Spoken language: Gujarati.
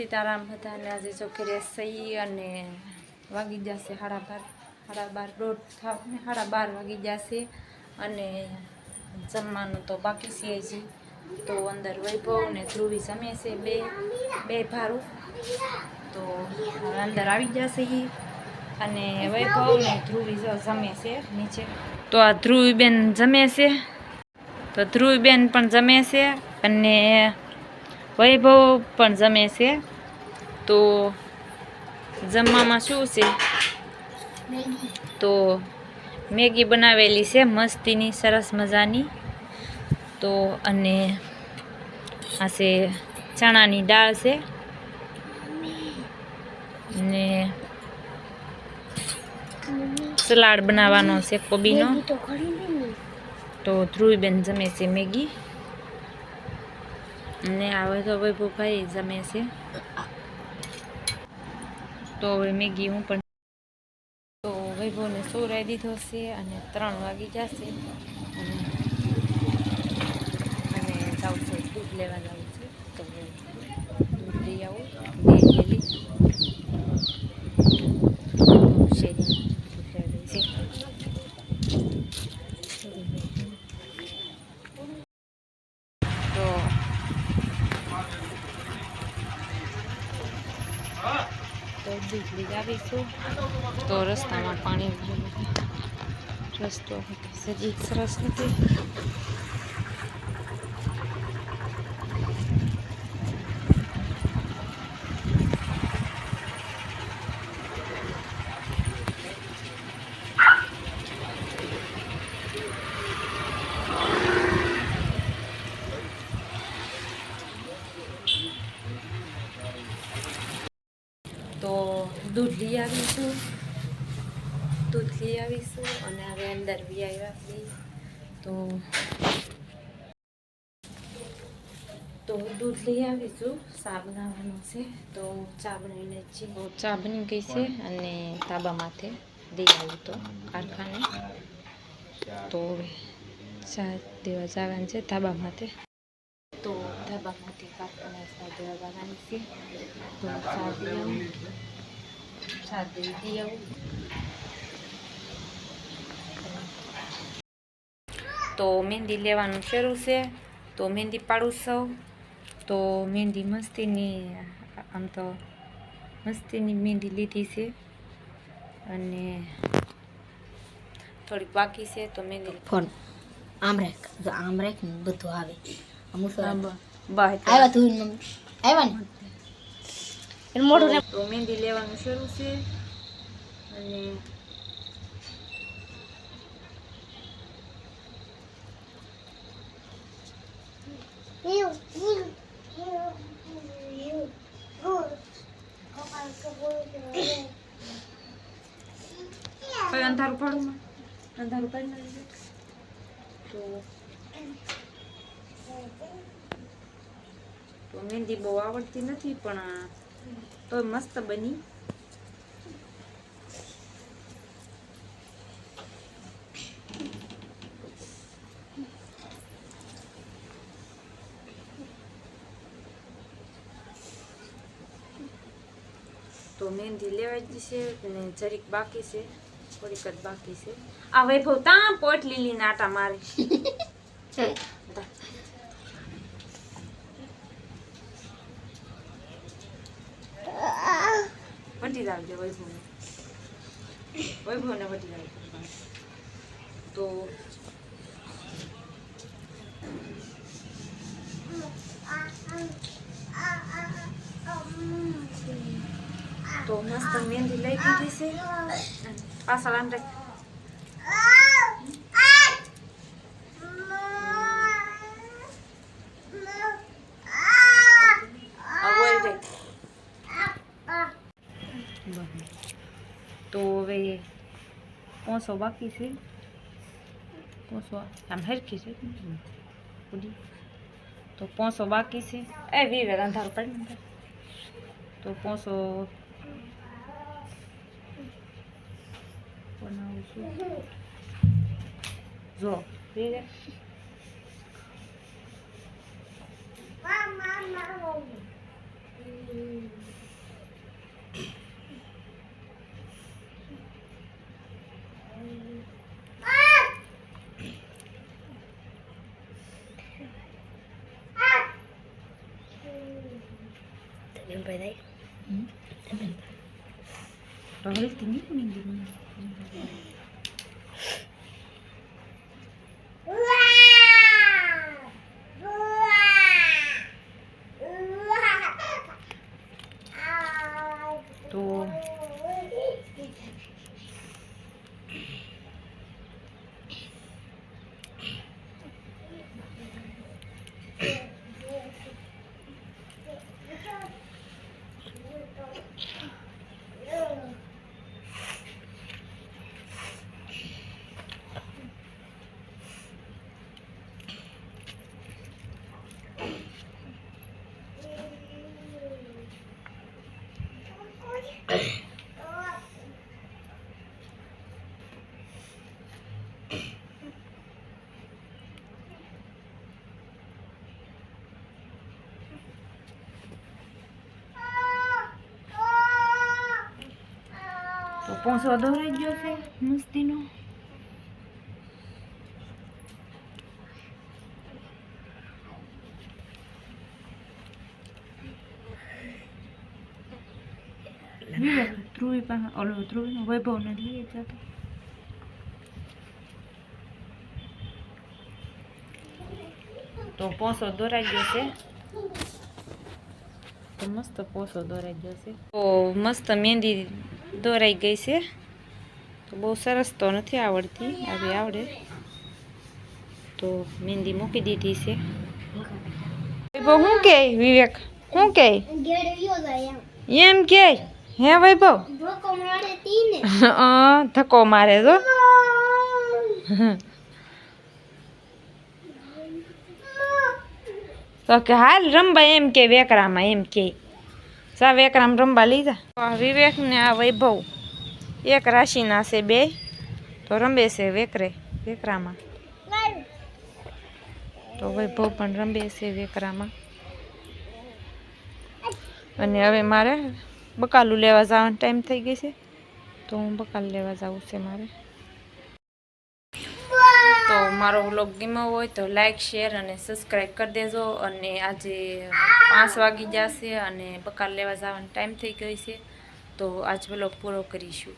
સીતારામ અને આજે ચોખેરે સહી અને વાગી જશે સાડા બાર સાડા બાર દોઢ થાવ ને સાડા બાર વાગી જશે અને જમવાનું તો બાકી છે હજી તો અંદર વૈભવ ને ધ્રુવી જમે છે બે બે ભારું. તો અંદર આવી જશે એ અને વૈભવ ને ધ્રુવી જમે છે નીચે. તો આ ધ્રુવીબેન જમે છે. તો ધ્રુવીબેન પણ જમે છે અને વૈભવ પણ જમે છે. તો જમવામાં શું છે? તો મેગી બનાવેલી છે મસ્તીની સરસ મજાની. તો અને આ છે ચણાની દાળ છે. ને સલાડ બનાવવાનો છે કોબીનો. તો ધ્રુવીબેન જમે છે મેગી. ને આવે તો વૈભવભાઈ જમે છે. તો હવે મેગી હું પણ તો વૈભવને સોરાઈ દીધો છે અને ત્રણ વાગી જશે અને જાઉં છે, દૂધ લેવા જાઉં છે તો દૂધ લઈ આવું બે થેલી શેરી દૂધ લેવા જઈ છે તો તો દૂધ આવીશું તો રસ્તામાં પાણી રસ્તો સજી સરસ નથી તો દૂધ લઈ આવીશું. દૂધ લઈ આવીશું અને હવે અંદર બી આવ્યા છીએ તો તો દૂધ લઈ આવીશું. ચા બનાવવાનું છે. તો ચા બનાવીને છે ચા બની ગઈ છે અને તાબા માથે દઈ આવ્યું તો કારખાને. તો ચા દેવા જવાનું છે ધાબા માથે. તો ધાબામાંથી કારખાને ચા દેવા જવાની છે. તો ચા તો મહેંદી લેવાનું શરૂ છે. તો મહેંદી પાડું સૌ તો મહેંદી મસ્તીની આમ તો મસ્તીની મહેંદી લીધી છે. અને થોડીક બાકી છે તો મહેંદી ફોન આમ રાખ આમ રાખ બધું આવે. અમુક બાય આવ્યા તું આવ્યા ને? મોઢું ને તો મહેંદી લેવાનું શરૂ છે અને કઈ અંધારું પાડું માં અંધારું પાડી નાખજો તો તો મહેંદી બહુ આવડતી નથી પણ તો મસ્ત બની તો મહેંદી લેવા ગઈ છે અને જરીક બાકી છે, થોડીક જ બાકી છે. આ વૈભવ તા પોટ લીલી નાટા મારે. વટી રાખજો વૈભવને. વૈભવને વટી રાખજો તો તો મસ્ત મહેંદી લઈ દીધી છે. આ સલામ રાખ આ ઓઇલ રાખ તો હવે પોસો બાકી છે પોસો આમ હરખી છે ઉડી તો પોસો બાકી છે એ વીરે અંધારું પડી તો પોસો બનાવું છું જો વીરે มันไปได้แต่มนเราเนกินนิดนึงดี તો પોસો દોરાઈ ગયો છે મસ્તીનો ધ્રુવી પાસે ઓલો ધ્રુવીનો વૈભવ ને લઈએ જતો તો પોસો દોરાઈ ગયો છે તો મસ્ત પોસો દોરાઈ ગયો છે તો મસ્ત મહેંદી દોરાઈ ગઈ છે. તો બહુ સરસ તો નથી આવડતી આવી આવડે. તો મહેંદી મૂકી દીધી છે. વૈભવ શું કે? વિવેક શું કે? એમ કે? હે વૈભવ? ધક્કો મારે તો. તો કે હાલ રમવા એમ કે, વેકરામાં એમ કે. સા રામ રમવા લીધા વિવેક ને આ વૈભવ, એક રાશિના છે બે, તો રમે છે વેકરે, વેકરામાં. તો વૈભવ પણ રમે છે વેકરામાં. અને હવે મારે બકાલું લેવા જવાનો ટાઈમ થઈ ગઈ છે, તો હું બકાલ લેવા જાઉં છે મારે. તો મારો વ્લોગ ગમ્યો હોય તો લાઈક, શેર અને સબસ્ક્રાઈબ કરી દેજો. અને આજે પાંચ વાગી જશે અને બકાર લેવા જવાનો ટાઈમ થઈ ગઈ છે. તો આજ વ્લોગ પૂરો કરીશું.